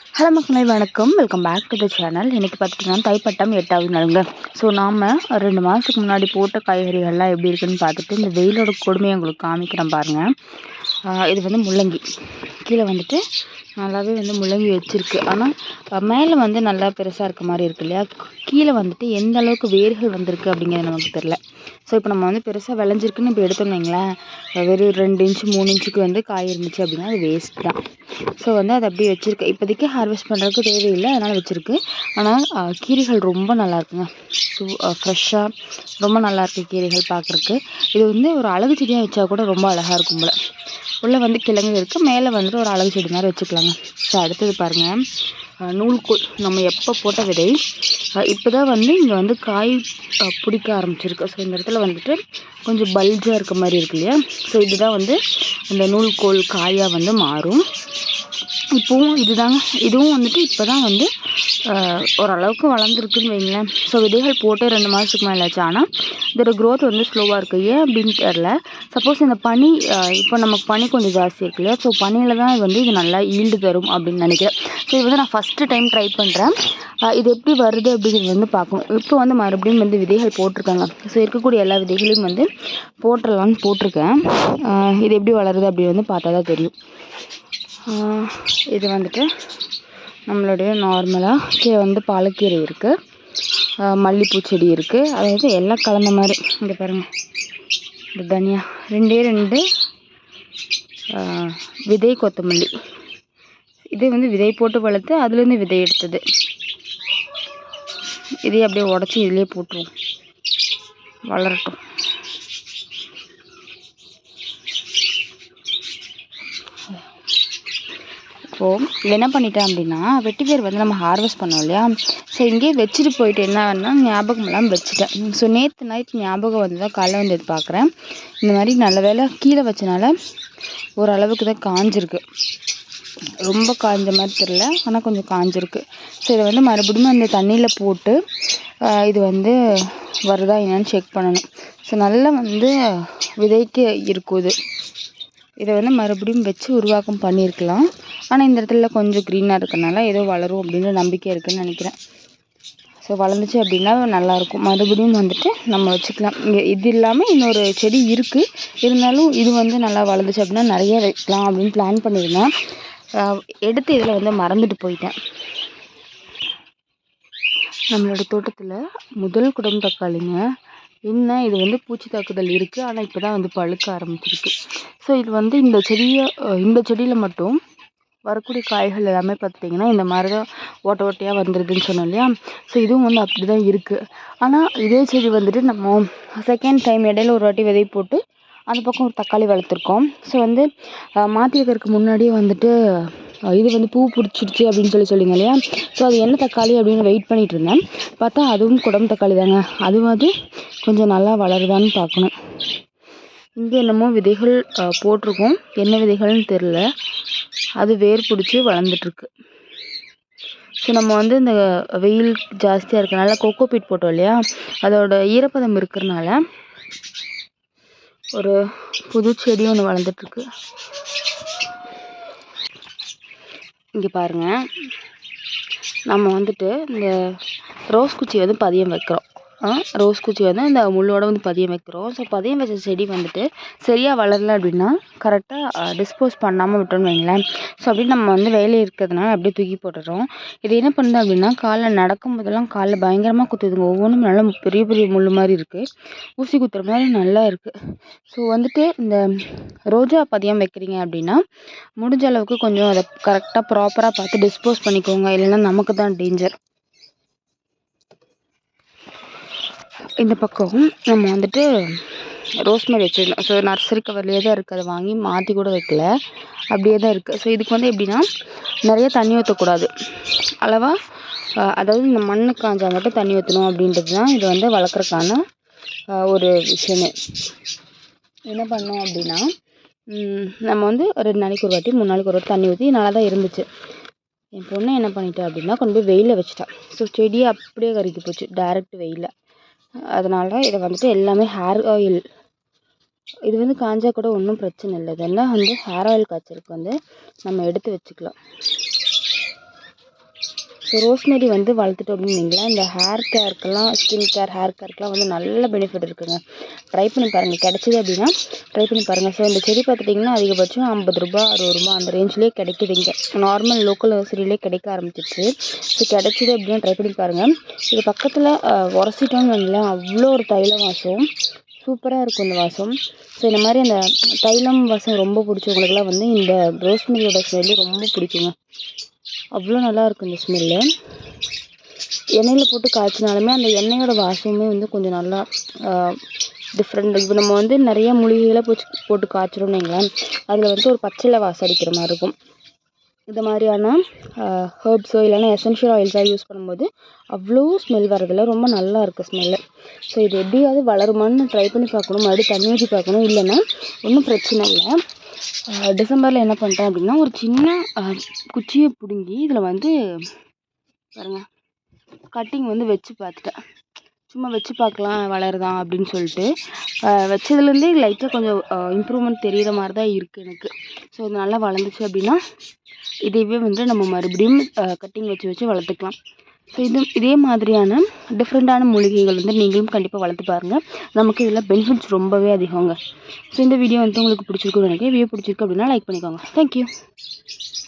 Hello மக்களே வணக்கம். Welcome back to the channel இன்றைக்கி பார்த்துட்டிங்கன்னா தைப்பட்டம் எட்டாவது நாளுங்க. ஸோ நாம் ரெண்டு மாதத்துக்கு முன்னாடி போட்ட காய்கறிகள்லாம் எப்படி இருக்குன்னு பார்த்துட்டு இந்த வெயிலோட கொடுமையை உங்களுக்கு காமிக்கிறேன் பாருங்கள் இது வந்து முள்ளங்கி. கீழே வந்துட்டு நல்லாவே வந்து முள்ளங்கி வச்சிருக்கு. ஆனால் மேலே வந்து நல்லா பெருசாக இருக்க மாதிரி இருக்கு இல்லையா? கீழே வந்துட்டு எந்த அளவுக்கு வேர்கள் வந்திருக்கு அப்படிங்கிறது நமக்கு தெரில ஸோ இப்போ நம்ம வந்து பெருசாக விளைஞ்சிருக்குன்னு இப்போ எடுத்தோம்னு வைங்களேன். வெறும் ரெண்டு இன்ச்சு மூணு இன்ச்சுக்கு வந்து காய் இருந்துச்சு அப்படின்னா அது வேஸ்ட் தான். ஸோ வந்து அது அப்படியே வச்சுருக்கு. இப்போதைக்கு ஹார்வெஸ்ட் பண்ணுறதுக்கு தேவையில்லை. அதனால் வச்சுருக்கு. ஆனால் கீரைகள் ரொம்ப நல்லா இருக்குங்க. ஸோ ஃப்ரெஷ்ஷாக ரொம்ப நல்லாயிருக்கு கீரைகள் பார்க்குறக்கு இது வந்து ஒரு அழகு செடியாக வச்சா கூட ரொம்ப அழகாக இருக்கும் போல். உள்ளே வந்து கிழங்கு இருக்குது மேலே வந்துட்டு ஒரு அழகு செடி மாதிரி வச்சுக்கலாங்க. ஸோ அடுத்தது பாருங்கள் நூல்கோல். நம்ம எப்போ போட்ட விதை? இப்போ தான் வந்து இங்கே வந்து காய் பிடிக்க ஆரம்பிச்சிருக்கு. ஸோ இந்த இடத்துல வந்துட்டு கொஞ்சம் பல்ஜாக இருக்க மாதிரி இருக்கு இல்லையா? ஸோ இதுதான் வந்து அந்த நூல்கோல் காயாக வந்து மாறும். இப்போவும் இதுதாங்க. இதுவும் வந்துட்டு இப்போ தான் வந்து ஓரளவுக்கு வளர்ந்துருக்குன்னு வைங்களேன். ஸோ விதைகள் போட்டு ரெண்டு மாதத்துக்கு மேலே ஆச்சு. ஆனால் இதோட க்ரோத் வந்து ஸ்லோவாக இருக்குது ஏன் அப்படின்னு தெரில சப்போஸ் இந்த பனி இப்போ நமக்கு பனி கொஞ்சம் ஜாஸ்தி இருக்கு இல்லையா? ஸோ பனியில் தான் வந்து இது நல்லா ஈல்டு தரும் அப்படின்னு நினைக்கிறேன். ஸோ இது வந்து நான் ஃபஸ்ட்டு டைம் ட்ரை பண்ணுறேன் இது எப்படி வருது அப்படிங்கிறது வந்து பார்க்கணும் இப்போ வந்து மறுபடியும் வந்து விதைகள் போட்டிருக்காங்க. ஸோ இருக்கக்கூடிய எல்லா விதைகளையும் வந்து போட்டுடலான்னு போட்டிருக்கேன். இது எப்படி வளருது அப்படி வந்து பார்த்தா தான் தெரியும். இது வந்துட்டு நம்மளுடைய நார்மலாக கீழே வந்து பாலக்கீரை இருக்குது மல்லிப்பூ செடி இருக்குது அதாவது எல்லாம் கலந்த மாதிரி இங்கே பாருங்கள் இந்த தனியா ரெண்டே ரெண்டு விதை கொத்தமல்லி. இது வந்து விதை போட்டு வளர்த்து அதுலேருந்து விதை எடுத்தது. இதையே அப்படியே உடச்சி இதுலேயே போட்டுருவோம். வளரட்டும். இப்போது என்ன பண்ணிட்டேன் அப்படின்னா வெட்டிவேர் வந்து நம்ம ஹார்வெஸ்ட் பண்ணோம் இல்லையா? ஸோ இங்கேயே வச்சுட்டு போயிட்டு என்ன ஆகுதுன்னா ஞாபகம் இல்லாமல் வச்சுட்டேன் ஸோ நேற்று நைட் ஞாபகம் வந்து தான் காலைல வந்து இது பார்க்குறேன் இந்த மாதிரி நல்ல வேளை கீழே வச்சனால ஓரளவுக்கு தான் காஞ்சிருக்கு. ரொம்ப காஞ்ச மாதிரி தெரில ஆனால் கொஞ்சம் காஞ்சிருக்கு. ஸோ இதை வந்து மறுபடியும் அந்த தண்ணியில் போட்டு இது வந்து வருதா என்னன்னு செக் பண்ணணும். ஸோ நல்லா வந்து விதைக்கு இருக்கும் இது. இதை வந்து மறுபடியும் வச்சு உருவாக்கம் பண்ணியிருக்கலாம். ஆனால் இந்த இடத்துல கொஞ்சம் க்ரீனாக இருக்கிறனால ஏதோ வளரும் அப்படின்ற நம்பிக்கை இருக்குதுன்னு நினைக்கிறேன். ஸோ வளர்ந்துச்சு அப்படின்னா நல்லாயிருக்கும். மறுபடியும் வந்துட்டு நம்ம வச்சுக்கலாம். இங்கே இது இல்லாமல் இன்னொரு செடி இருக்குது இருந்தாலும் இது வந்து நல்லா வளர்ந்துச்சு அப்படின்னா நிறைய வைக்கலாம் அப்படின்னு பிளான் பண்ணியிருந்தேன் எடுத்து இதில் வந்து மறந்துட்டு போயிட்டேன். நம்மளோட தோட்டத்தில் முதல் குடம் தக்காளிங்க. என்ன இது வந்து பூச்சி தாக்குதல் இருக்குது ஆனால் இப்போ தான் வந்து பழுக்க ஆரம்பிச்சிருக்கு. ஸோ இது வந்து இந்த செடியை இந்த செடியில் மட்டும் வரக்கூடிய காய்கள் எல்லாமே பார்த்துட்டிங்கன்னா இந்த மாதிரி தான் ஓட்டை ஓட்டையாக வந்துடுதுன்னு சொன்னோம் இல்லையா? ஸோ இதுவும் வந்து அப்படி தான் இருக்குது ஆனால் இதே செடி வந்துட்டு நம்ம செகண்ட் டைம் இடையில ஒரு வாட்டி விதை போட்டு அந்த பக்கம் ஒரு தக்காளி வளர்த்துருக்கோம். ஸோ வந்து மாற்றி வைக்கிறதுக்கு முன்னாடியே வந்துட்டு இது வந்து பூ பிடிச்சிடுச்சு அப்படின்னு சொல்லி சொல்லிங்க இல்லையா? ஸோ அது என்ன தக்காளி அப்படின்னு வெயிட் பண்ணிட்டு இருந்தேன். பார்த்தா அதுவும் குடம் தக்காளி தாங்க. அதுவாது கொஞ்சம் நல்லா வளருதான்னு பார்க்கணும். இங்கே என்னமோ விதைகள் போட்டிருக்கோம். என்ன விதைகள்னு தெரில அது வேர் பிடிச்சி வளர்ந்துட்டுருக்கு. ஸோ நம்ம வந்து இந்த வெயில் ஜாஸ்தியாக இருக்கனால கொக்கோ பீட் போட்டோம் இல்லையா? அதோட ஈரப்பதம் இருக்கிறனால ஒரு புது செடி ஒன்று வளர்ந்துட்டுருக்கு. இங்கே பாருங்கள் நம்ம வந்துட்டு இந்த ரோஸ் குச்சி வந்து பதியம் வைக்கிறோம். ரோஸ் குச்சி வந்து இந்த முள்ளோட வந்து பதியம் வைக்கிறோம். ஸோ பதியம் வச்ச செடி வந்துட்டு சரியாக வளரல அப்படின்னா கரெக்டாக டிஸ்போஸ் பண்ணாமல் விட்டோம்னு வைங்களேன். ஸோ அப்படி நம்ம வந்து வேலை இருக்கிறதுனால அப்படியே தூக்கி போட்டுடுறோம். இது என்ன பண்ணுது அப்படின்னா காலைல நடக்கும் போதெல்லாம் காலில் பயங்கரமாக குத்துதுங்க. ஒவ்வொன்றும் நல்லா பெரிய பெரிய முள் மாதிரி இருக்குது ஊசி குத்துற மாதிரி நல்லா இருக்குது ஸோ வந்துட்டு இந்த ரோஜா பதியம் வைக்கிறீங்க அப்படின்னா முடிஞ்ச அளவுக்கு கொஞ்சம் அதை கரெக்டாக ப்ராப்பராக பார்த்து டிஸ்போஸ் பண்ணிக்கோங்க. இல்லைன்னா நமக்கு தான் டேஞ்சர் இந்த பக்கம் நம்ம வந்துட்டு ரோஸ்மேரி வச்சுருந்தோம் ஸோ நர்சரி கவர்லேயே தான் இருக்குது அதை வாங்கி மாற்றி கூட வைக்கல. அப்படியே தான் இருக்குது ஸோ இதுக்கு வந்து எப்படின்னா நிறைய தண்ணி ஊற்றக்கூடாது அளவாக அதாவது இந்த மண்ணு காஞ்சா மட்டும் தண்ணி ஊற்றணும் அப்படின்றது தான் இது வந்து வளர்க்குறக்கான ஒரு விஷயமே. என்ன பண்ணோம் அப்படின்னா நம்ம வந்து ரெண்டு நாளைக்கு ஒரு வாட்டி மூணு நாளைக்கு ஒரு வாட்டி தண்ணி ஊற்றி நல்லா தான் இருந்துச்சு. என் பொண்ணு என்ன பண்ணிட்டா அப்படின்னா கொண்டு போய் வெயிலில் வச்சுட்டா. ஸோ செடியை அப்படியே கருகி போச்சு. டேரெக்ட் வெயிலில். அதனால் இதை வந்துட்டு எல்லாமே ஹேர் ஆயில் இது வந்து காஞ்சால் கூட ஒன்றும் பிரச்சனை இல்லை. இதெல்லாம் வந்து ஹேர் ஆயில் காய்ச்சலுக்கு வந்து நம்ம எடுத்து வச்சுக்கலாம். ஸோ ரோஸ்மெரி வந்து வளர்த்துட்டோம் அப்படின்னு வைங்களேன். இந்த ஹேர் கேருக்கெல்லாம் ஸ்கின் கேர் ஹேர் கேர்க்கெலாம் வந்து நல்ல பெனிஃபிட் இருக்குங்க. ட்ரை பண்ணி பாருங்கள் கிடச்சிது அப்படின்னா ட்ரை பண்ணி பாருங்கள் ஸோ இந்த செடி பார்த்துட்டிங்கன்னா அதிகபட்சம் ஐம்பது ரூபா அறுபது ரூபா அந்த ரேஞ்சிலே கிடைக்குது இங்கே. நார்மல் லோக்கல் நர்சரியிலே கிடைக்க ஆரம்பிச்சிருச்சு. ஸோ கிடச்சிது அப்படின்னா ட்ரை பண்ணி பாருங்கள் இது பக்கத்தில் உரசிட்டோம்னு வைங்களேன். அவ்வளோ ஒரு தைல வாசம். சூப்பராக இருக்கும் இந்த வாசம். ஸோ இந்த மாதிரி அந்த தைலம் வாசம் ரொம்ப பிடிச்சவங்களுக்குலாம் வந்து இந்த ரோஸ்மெரியோட ஸ்மெல்லு ரொம்ப பிடிக்குங்க. அவ்வளோ நல்லாயிருக்கும் இந்த ஸ்மெல்லு எண்ணெயில் போட்டு காய்ச்சினாலுமே அந்த எண்ணெயோட வாசமே வந்து கொஞ்சம் நல்லா டிஃப்ரெண்ட் இப்போ நம்ம வந்து நிறைய மூலிகைகளை போச்சு போட்டு காய்ச்சிரோம்னு வைங்களேன் அதில் வந்து ஒரு பச்சையில் வாசம் அடிக்கிற மாதிரி இருக்கும். இந்த மாதிரியான ஹேர்ப்ஸோ இல்லைன்னா எசென்ஷியல் ஆயில்ஸாக யூஸ் பண்ணும்போது அவ்வளோ ஸ்மெல் வரதில்ல ரொம்ப நல்லா இருக்குது ஸ்மெல்லு ஸோ இது எப்படியாவது வளருமான்னு ட்ரை பண்ணி பார்க்கணும் மறுபடியும் தண்ணி ஊற்றி பார்க்கணும். இல்லைன்னா ஒன்றும் பிரச்சனை இல்லை. டிசம்பரில் என்ன பண்ணிட்டேன் அப்படின்னா ஒரு சின்ன குச்சியை பிடுங்கி இதில் வந்து பாருங்க கட்டிங் வந்து வச்சு பார்த்துட்டேன். சும்மா வச்சு பார்க்கலாம் வளருதான் அப்படின்னு சொல்லிட்டு. வச்சதுலேருந்தே லைட்டாக கொஞ்சம் இம்ப்ரூவ்மெண்ட் தெரியிற மாதிரி தான் இருக்குது எனக்கு. ஸோ இது நல்லா வளர்ந்துச்சு அப்படின்னா இதையவே வந்து நம்ம மறுபடியும் கட்டிங் வச்சு வச்சு வளர்த்துக்கலாம். ஸோ இது இதே மாதிரியான டிஃப்ரெண்ட்டான மூலிகைகள் வந்து நீங்களும் கண்டிப்பாக வளர்த்து பாருங்கள் நமக்கு இதில் பெனிஃபிட்ஸ் ரொம்பவே அதிகங்க. ஸோ இந்த வீடியோ வந்து உங்களுக்கு பிடிச்சிருக்குன்னு நினைக்கிறேன். வீடியோ பிடிச்சிருக்கு அப்படின்னா லைக் பண்ணிக்கோங்க. தேங்க்யூ